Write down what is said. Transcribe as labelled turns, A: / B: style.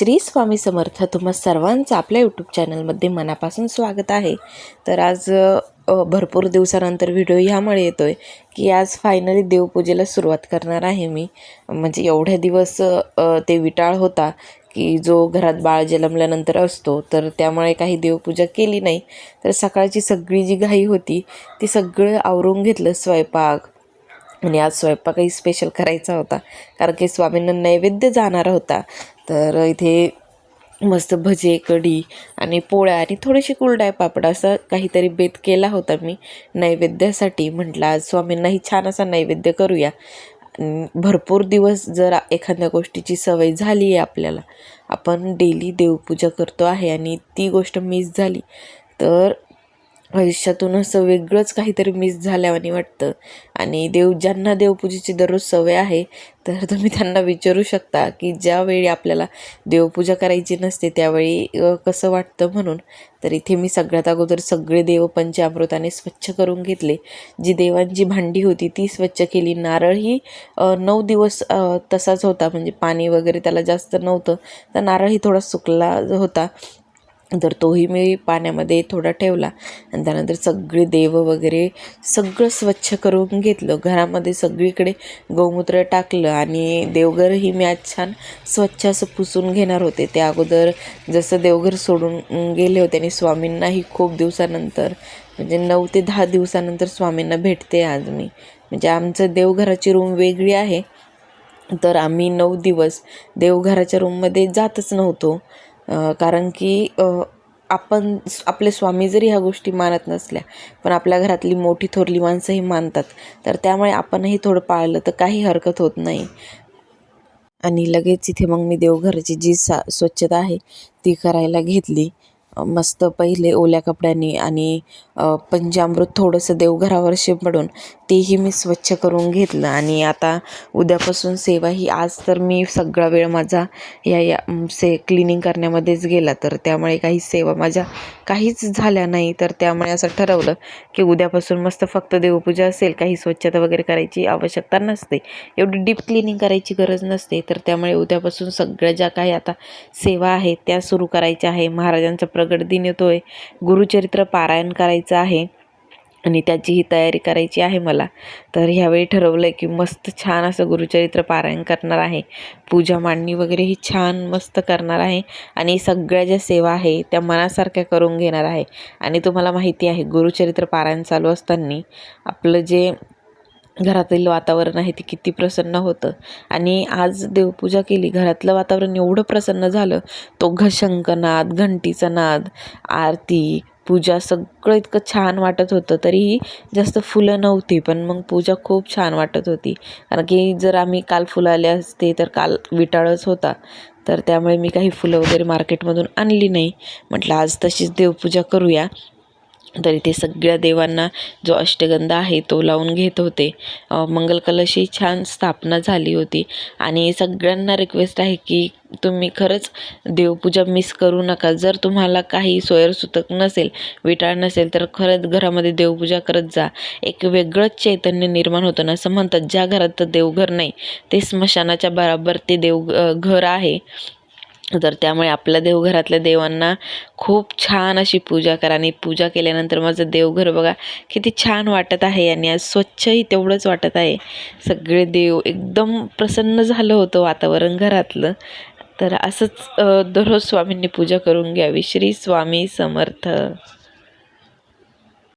A: श्री स्वामी समर्थ. तुम्हा सर्वांचं आपल्या यूट्यूब चॅनलमध्ये मनापासून स्वागत आहे. तर आज भरपूर दिवसानंतर व्हिडिओ ह्यामुळे येतो आहे की आज फायनली देवपूजेला सुरुवात करणार आहे मी. म्हणजे एवढ्या दिवस ते विटाळ होता की जो घरात बाळ जन्मल्यानंतर असतो तर त्यामुळे काही देवपूजा केली नाही. तर सकाळची सगळी जी घाई होती ती सगळं आवरून घेतलं स्वयंपाक. आणि आज स्वयंपाकही स्पेशल करायचा होता. कारण की स्वामींना नैवेद्य जाणार होता. तर इथे मस्त भजे कढी आणि पोळ्या आणि थोडेसे कुरडाय पापड असं काहीतरी बेत केला होता मी नैवेद्यासाठी. म्हटलं आज स्वामींनाही छान असा नैवेद्य करूया. भरपूर दिवस जर एखाद्या गोष्टीची सवय झाली आहे आपल्याला. आपण डेली देवपूजा करतो आहे आणि ती गोष्ट मिस झाली. तर आयुष्यातून असं वेगळंच काहीतरी मिस झाल्यावानी वाटतं. आणि देव ज्यांना देवपूजेची दररोज सवय आहे तर तुम्ही त्यांना विचारू शकता की ज्यावेळी आपल्याला देवपूजा करायची नसते त्यावेळी कसं वाटतं म्हणून. तर इथे मी सगळ्यात अगोदर सगळे देव पंचामृताने स्वच्छ करून घेतले. जी देवांची भांडी होती ती स्वच्छ केली. नारळही ही नऊ दिवस तसाच होता. म्हणजे पाणी वगैरे त्याला जास्त नव्हतं. तर नारळही थोडा सुकला होता. तर तोही मी पाण्यामध्ये थोडा ठेवला. आणि त्यानंतर सगळे देव वगैरे सगळं स्वच्छ करून घेतलं. घरामध्ये सगळीकडे गोमूत्र टाकलं आणि देवघरही मी आज छान स्वच्छ असं पुसून घेणार होते. त्या अगोदर जसं देवघर सोडून गेले होते आणि स्वामींनाही खूप दिवसानंतर म्हणजे नऊ ते दहा दिवसानंतर स्वामींना भेटते आज मी. म्हणजे आमचं देवघराची रूम वेगळी आहे. तर आम्ही नऊ दिवस देवघराच्या रूममध्ये जातच नव्हतो. कारण की आपण आपले स्वामी जरी ह्या गोष्टी मानत नसल्या पण आपल्या घरातली मोठी थोरली माणसंही मानतात. तर त्यामुळे आपणही थोडं पाळलं तर काही हरकत होत नाही. आणि लगेच इथे मग मी देवघराची जी सा स्वच्छता आहे ती करायला घेतली. मस्त पहिले ओल्या कपड्यांनी आणि पंजामृत पंचामृत थोडंसं देवघरावर शिंपडून तेही मी स्वच्छ करून घेतलं. आणि आता उद्यापासून सेवा ही आज तर मी सगळा वेळ माझा या या से क्लिनिंग करण्यामध्येच गेला. तर त्यामुळे काही सेवा माझ्या काहीच झाल्या नाही. तर त्यामुळे असं ठरवलं की उद्यापासून मस्त फक्त देवपूजा असेल काही स्वच्छता वगैरे करायची आवश्यकता नसते. एवढी डीप क्लिनिंग करायची गरज नसते. तर त्यामुळे उद्यापासून सगळ्या ज्या काही आता सेवा आहेत त्या सुरू करायच्या आहे. महाराजांचं प्र प्रगट दिन येतो आहे गुरुचरित्र पारायण करायचं आहे आणि त्याचीही तयारी करायची आहे मला. तर ह्यावेळी ठरवलं आहे की मस्त छान असं गुरुचरित्र पारायण करणार आहे. पूजा मांडणी वगैरे ही छान मस्त करणार आहे आणि सगळ्या ज्या सेवा आहे त्या मनासारख्या करून घेणार आहे. आणि तुम्हाला माहिती आहे गुरुचरित्र पारायण चालू असताना आपलं जे घरातील वातावरण आहे ते किती प्रसन्न होतं. आणि आज देवपूजा केली घरातलं वातावरण एवढं प्रसन्न झालं तो घशंकनाद घंटीचा नाद आरती पूजा सगळं इतकं छान वाटत होतं. तरीही जास्त फुलं नव्हती पण मग पूजा खूप छान वाटत होती. कारण की जर आम्ही काल फुलं आले असते तर काल विटाळच होता. तर त्यामुळे मी काही फुलं वगैरे मार्केटमधून आणली नाही. म्हटलं आज तशीच देवपूजा करूया. तर इथे सगळ्या देवांना जो अष्टगंध आहे तो लावून घेत होते. मंगलकलशी मंगल कलशी छान स्थापना झाली होती. आणि सगळ्यांना रिक्वेस्ट आहे की तुम्ही खरंच देवपूजा मिस करू नका. जर तुम्हाला काही सोयरसुतक नसेल विटाळ नसेल तर खरंच घरामध्ये देवपूजा करत जा. एक वेगळंच चैतन्य निर्माण होतं ना. असं म्हणतात ज्या घरात देवघर नाही ते स्मशानाच्या बराबर ते देव घर आहे. तर त्यामुळे आपल्या देवघरातल्या देवांना खूप छान अशी पूजा करा. आणि पूजा केल्यानंतर माझं देवघर बघा किती छान वाटत आहे आणि आज स्वच्छही तेवढंच वाटत आहे. सगळे देव एकदम प्रसन्न झालं होतं वातावरण घरातलं. तर असंच दररोज स्वामींनी पूजा करून घ्यावी. श्री स्वामी समर्थ.